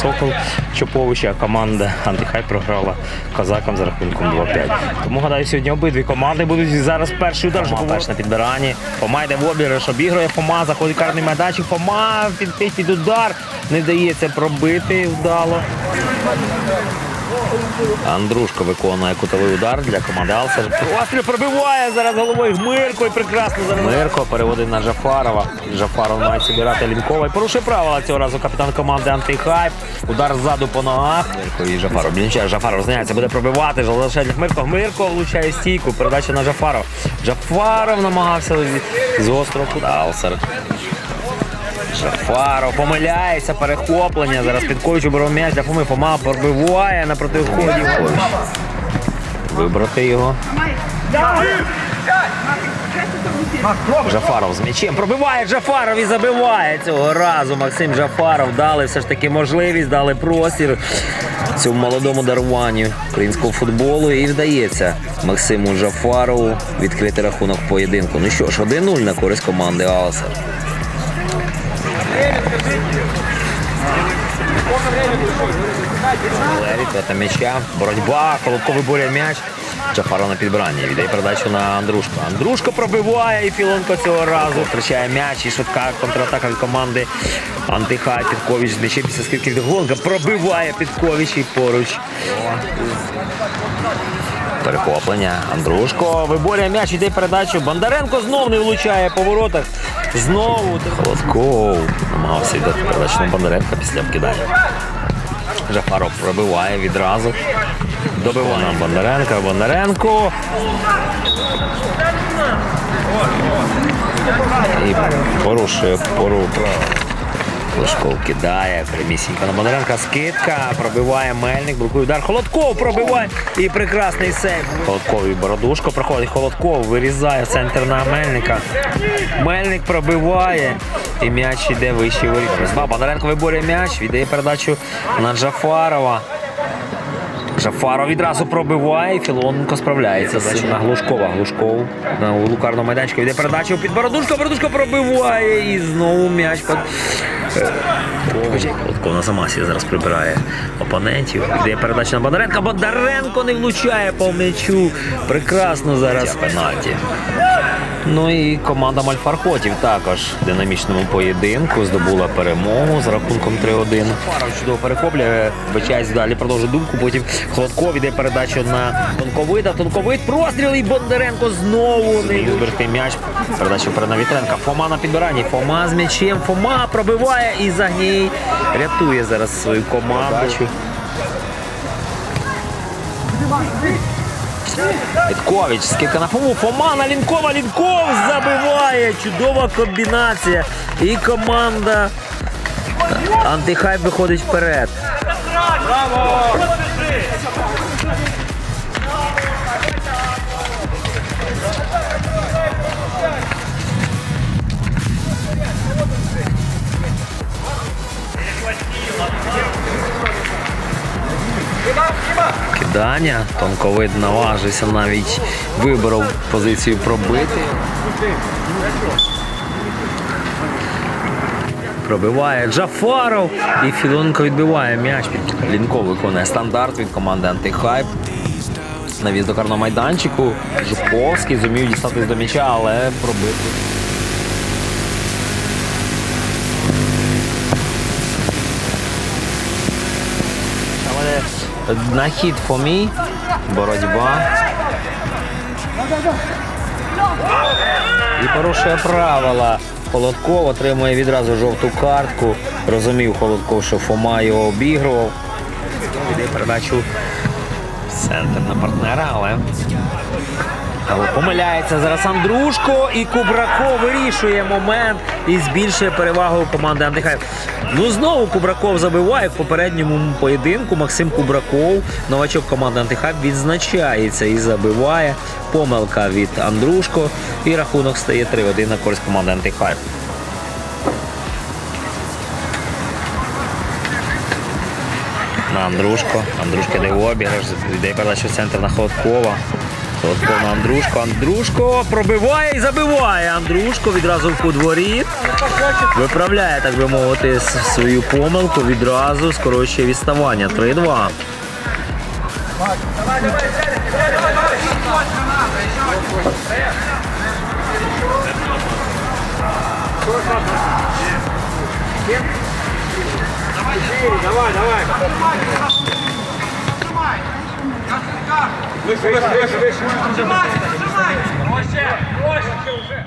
Сокол Чоповича, а команда Антихай програла козакам за рахунком 2-5. Тому гадаю, сьогодні обидві команди будуть зараз перший удар. Фома теж на підбиранні. Фома йде в обіграш, обігрує Фома, заходить карний майданчик. Фома під, під удар. Не дається пробити вдало. Андрушко виконує кутовий удар для команди Алсер. Постріл пробиває зараз головою Гмирко і прекрасно зараз. Гмирко переводить на Жафарова. Жафаров має собирати Лінкова і порушує правила цього разу капітан команди Антихайп. Удар ззаду по ногах. Гмирко і Жафаров. Блінчає, Жафаров зняється, буде пробивати. Залишає Гмирко. Гмирко влучає стійку. Передача на Жафаров. Жафаров намагався з острого кута. Алсер. Шафаров помиляється, перехоплення. Зараз Підкович оборов м'яч для Фоми. Фома пробиває на протиході. Вибрати його. Жафаров з м'ячем. Пробиває Жафаров і забиває цього разу. Максим Жафаров дали все ж таки можливість, дали простір цьому молодому даруванню українського футболу. І вдається Максиму Жафарову відкрити рахунок поєдинку. Ну що ж, 1-0 на користь команди Алсер. Леві, п'ята м'яча, боротьба, Колобко виборює м'яч. Джафаров на підбиранні. Віддає передачу на Андрушко. Андрушко пробиває і Філонко цього разу втрачає м'яч і швидка контратака від команди Антихай. Підкович з м'ячем після скидки від Голонка. Пробиває Підкович і поруч. Перехоплення. Андрушко виборює м'яч, йде передачу. Бондаренко знов не влучає по воротах. Знову Холодков намагався йти передачну Бондаренка після обкидання. Жафаров пробиває відразу. Добиває нам Бондаренка. Бондаренко. І порушує пору. Лешков кидає, прямісінько на Бондаренка, скидка, пробиває Мельник, блокує удар. Холодков пробиває і прекрасний сейв. Холодков і Бородушко проходить. Холодков вирізає центр на Мельника. Мельник пробиває і м'яч йде вище воріт. Бондаренко виборює м'яч, віддає передачу на Джафарова. Жафаров відразу пробиває, і Філоненко справляється. Задача на Глушкова. Глушков на углу карного майданчика йде передачу під Бородушко. Бородушко пробиває і знову м'яч. Под... Колодков на замасі зараз прибирає опонентів. Йде передача на Бондаренка. Бондаренко не влучає по м'ячу. Прекрасно зараз пенальті. Ну і команда Мальфархотів також в динамічному поєдинку здобула перемогу з рахунком 3-1. Фаров чудово перехоплює, вбачається далі, продовжує думку. Потім Холодков іде передачу на Тонковита. Тонковит простріл і Бондаренко знову не зберегти м'яч. Передача вперед Вітренка. Фома на підбиранні. Фома з м'ячем. Фома пробиває і Загній рятує зараз свою команду. Віткович, скидка на Фому, Фома на Лінкова, Лінков забиває. Чудова комбінація. І команда Антихайп виходить вперед. Кидання. Тонковид наважився навіть виборов позицію пробити. Пробиває Джафаров і Філонко відбиває м'яч. Лінко виконує стандарт від команди Антихайп. Навіз до карного майданчику. Жуковський зумів дістатись до м'яча, але пробити. На хід Фомі. Боротьба. І порушує правила. Холодков отримує відразу жовту картку. Розумів Холодков, що Фома його обігрував. Іде передачу в центр на партнера, але. Але помиляється зараз Андрушко і Кубраков вирішує момент і збільшує перевагу команди Антихайп. Ну знову Кубраков забиває в попередньому поєдинку. Максим Кубраков, новачок команди Антихайп, відзначається і забиває. Помилка від Андрушко. І рахунок стає 3-1 на користь команди Антихайп. На Андрушко. Андрушка йде в обіграш, йде передачу в центр на Холодкова. Просто на Андрушко. Андрушко пробиває і забиває. Андрушко відразу в подворі. Виправляє, так би мовити, свою помилку. Відразу скорочує відставання. 3-2. Давай, Давай, давай. Вище, вище, вище. Тримайся, тримайся. Проще, проще вже.